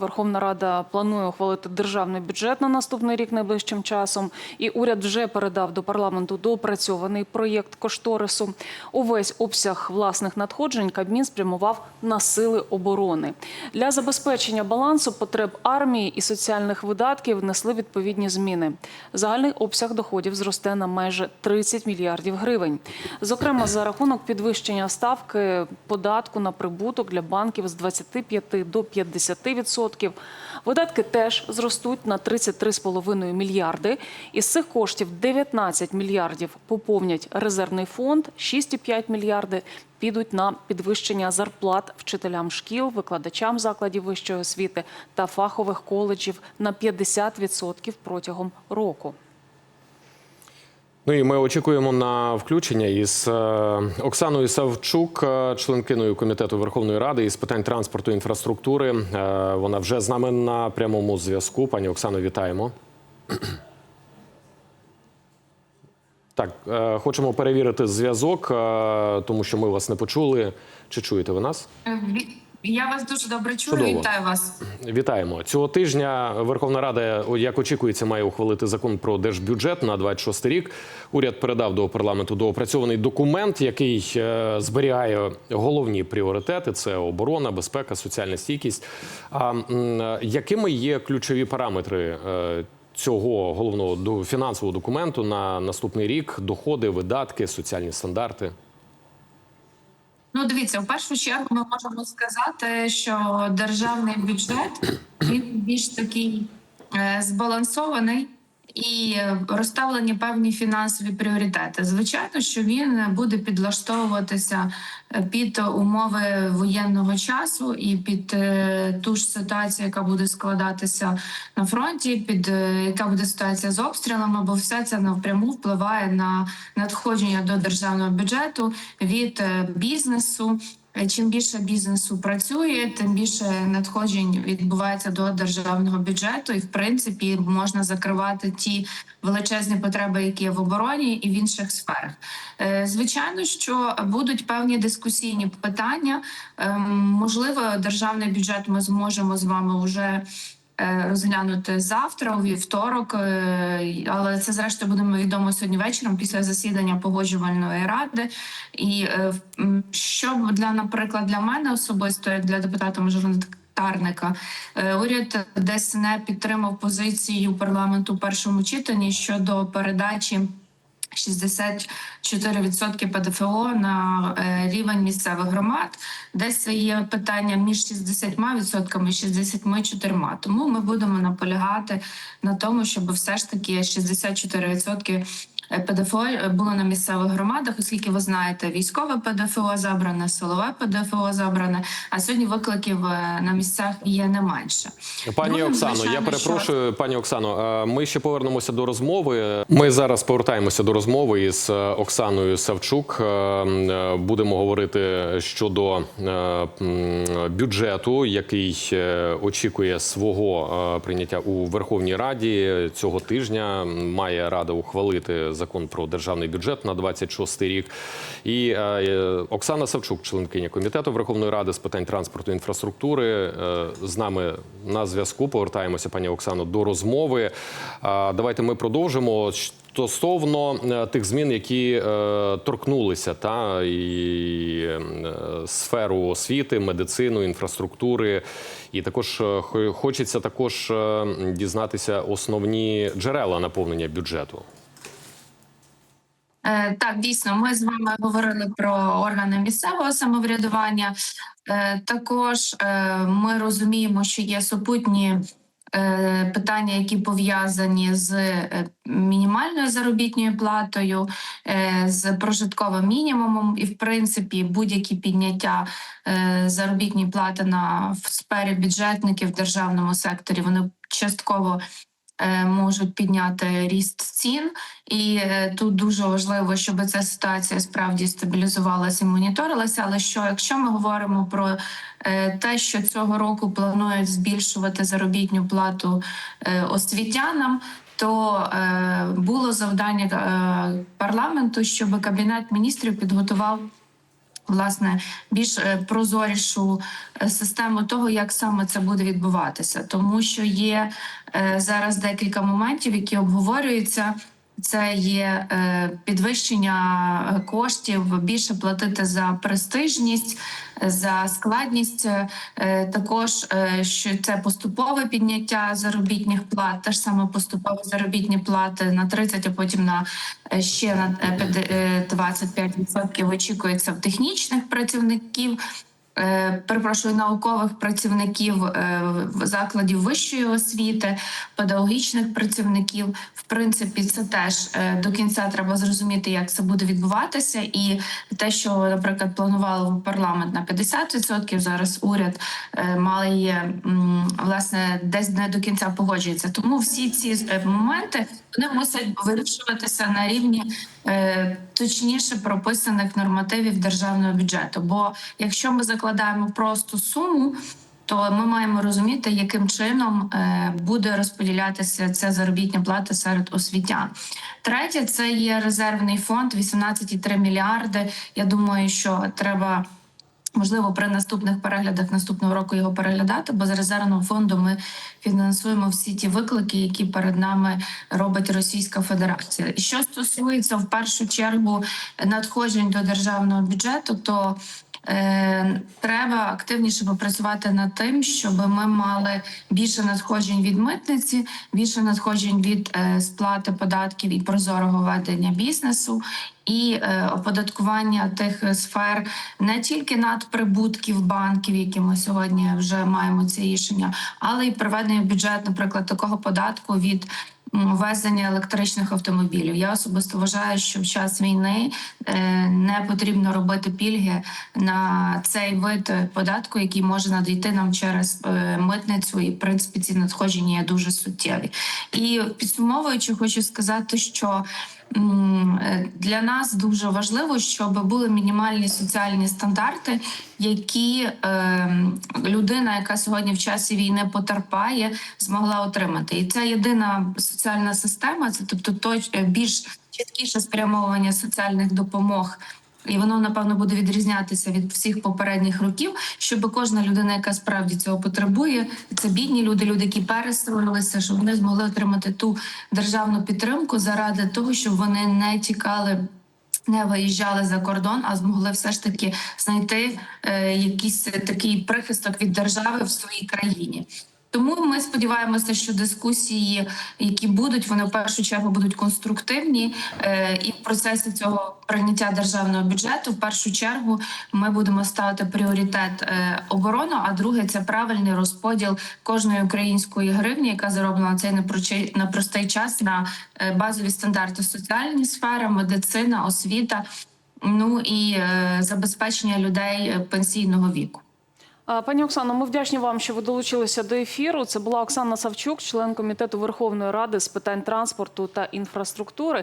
Верховна Рада планує ухвалити державний бюджет на наступний рік найближчим часом, і уряд вже передав до парламенту доопрацьований проєкт кошторису. Увесь обсяг власних надходжень Кабмін спрямував на сили оборони. Для забезпечення балансу потреб армії і соціальних видатків внесли відповідні зміни. Загальний обсяг доходів зросте на майже 30 мільярдів гривень. Зокрема, за рахунок підвищення ставки податку на прибуток для банків з 25 до 50%. Видатки теж зростуть на 33,5 мільярди. Із цих коштів 19 мільярдів поповнять резервний фонд, 6,5 мільярди підуть на підвищення зарплат вчителям шкіл, викладачам закладів вищої освіти та фахових коледжів на 50% протягом року. Ну і ми очікуємо на включення із е, Оксаною Савчук, е, членкиною комітету Верховної Ради із питань транспорту і інфраструктури. Е, Вона вже з нами на прямому зв'язку. Пані Оксано, вітаємо. Так, хочемо перевірити зв'язок, тому що ми вас не почули. Чи чуєте ви нас? Я вас дуже добре чую. Чудово. Вітаю вас. Вітаємо цього тижня. Верховна Рада, як очікується, має ухвалити закон про держбюджет на 26 рік. Уряд передав до парламенту доопрацьований документ, який е, зберігає головні пріоритети: це оборона, безпека, соціальна стійкість. А е, якими є ключові параметри? е, Цього головного фінансового документу на наступний рік доходи, видатки, соціальні стандарти. Ну, дивіться, в першу чергу ми можемо сказати, що державний бюджет він більш такий е, збалансований і розставлені певні фінансові пріоритети. Звичайно, що він буде підлаштовуватися е, під умови воєнного часу і під е, ту ж ситуацію, яка буде складатися на фронті, під е, яка буде ситуація з обстрілами, бо все це напряму впливає на надходження до державного бюджету від бізнесу. Е, Чим більше бізнесу працює, тим більше надходжень відбувається до державного бюджету, і в принципі можна закривати ті величезні потреби, які є в обороні і в інших сферах. Е, Звичайно, що будуть певні дискусійні питання. Ем, Можливо, державний бюджет ми зможемо з вами вже розглянути завтра, у вівторок, е, але це зрештою будемо відомо сьогодні вечором після засідання погоджувальної ради. І е, що для, наприклад, для мене особисто, як для депутата мажоритарника, е, уряд десь не підтримав позицію парламенту в першому читанні щодо передачі. 64% ПДФО на е, рівень місцевих громад, десь є питання між 60% і 64%. Тому ми будемо наполягати на тому, щоб все ж таки 64% ПДФО було на місцевих громадах, оскільки ви знаєте, військове ПДФО забране, силове ПДФО забране. А сьогодні викликів е, на місцях є не менше. Пані Другим, Оксано, я перепрошую, пані Оксано. е, Ми ще повернемося до розмови. Ми зараз повертаємося до розмови із е, Оксаною Савчук. Е, е, Будемо говорити щодо е, бюджету, який е, очікує свого е, прийняття у Верховній Раді цього тижня. Має рада ухвалити закон про державний бюджет на 26 рік. І е, е, Оксана Савчук, членкиня комітету Верховної Ради з питань транспорту і інфраструктури, е, з нами на зв'язку. Повертаємося, пані Оксано, до розмови. Давайте ми продовжимо. Стосовно тих змін, які е, торкнулися та і е, сферу освіти, медицину, інфраструктури, і також хочеться також дізнатися основні джерела наповнення бюджету. Е, Так, дійсно, ми з вами говорили про органи місцевого самоврядування. Е, Також е, ми розуміємо, що є супутні питання, які пов'язані з мінімальною заробітною платою, з прожитковим мінімумом, і в принципі будь-які підняття заробітної плати на в сфері бюджетників в державному секторі вони частково. Е, Можуть підняти ріст цін, і е, тут дуже важливо, щоб ця ситуація справді стабілізувалася і моніторилася. Але що якщо ми говоримо про е, те, що цього року планують збільшувати заробітну плату освітянам, то було завдання парламенту, щоб кабінет міністрів підготував власне більш е, прозорішу е, систему того, як саме це буде відбуватися, тому що є е, зараз декілька моментів, які обговорюються. Це є підвищення коштів, більше платити за престижність, за складність. Е, також е, що це поступове підняття заробітних плат, теж саме поступові заробітні плати на 30, а потім на е, ще на е, п'яти- е, 25% очікується в технічних працівників. Е, Перепрошую наукових працівників е, закладів вищої освіти, педагогічних працівників. В принципі, це теж е, до кінця треба зрозуміти, як це буде відбуватися, і те, що, наприклад, планували парламент на 50%, зараз уряд мали власне десь не до кінця погоджується. Тому всі ці е, моменти вони мусять вирішуватися на рівні е, точніше прописаних нормативів державного бюджету. Бо якщо ми закладаємо просто суму. То ми маємо розуміти, яким чином е, буде розподілятися ця заробітня плата серед освітян. Третє це є резервний фонд 18,3 мільярди. Я думаю, що треба. Можливо, при наступних переглядах наступного року його переглядати, бо з резервного фонду ми фінансуємо всі ті виклики, які перед нами робить Російська Федерація. Що стосується в першу чергу надходжень до державного бюджету, то треба активніше попрацювати над тим, щоб ми мали більше надходжень від митниці, більше надходжень від е, сплати податків і прозорого ведення бізнесу. І е, оподаткування тих е, сфер не тільки надприбутків банків, які ми сьогодні вже маємо ці рішення, але й приведення в бюджет, наприклад, такого податку від м, ввезення електричних автомобілів. Я особисто вважаю, що в час війни е, не потрібно робити пільги на цей вид податку, який може надійти нам через е, митницю, і в принципі ці надходження є дуже суттєві. І підсумовуючи, хочу сказати, що. Е, Для нас дуже важливо, щоб були мінімальні соціальні стандарти, які е, людина, яка сьогодні в часі війни потерпає, змогла отримати. І це єдина соціальна система, це тобто точ, е, більш чіткіше спрямовування соціальних допомог. І воно напевно буде відрізнятися від всіх попередніх років, щоб кожна людина, яка справді цього потребує, це бідні люди, люди, які перестроїлися, щоб вони змогли отримати ту державну підтримку заради того, щоб вони не тікали. Не виїжджали за кордон, а змогли все ж таки знайти е, якийсь такий прихисток від держави в своїй країні. Тому ми сподіваємося, що дискусії, які будуть, вони в першу чергу будуть конструктивні. Е, і в процесі цього прийняття державного бюджету, в першу чергу, ми будемо ставити пріоритет е, оборону. А друге це правильний розподіл кожної української гривні, яка зароблена на цей непрочий- непростий час на е, базові стандарти соціальні сфери, медицина, освіта. Ну і забезпечення людей пенсійного віку. Пані Оксано, ми вдячні вам, що ви долучилися до ефіру. Це була Оксана Савчук, член комітету Верховної Ради з питань транспорту та інфраструктури.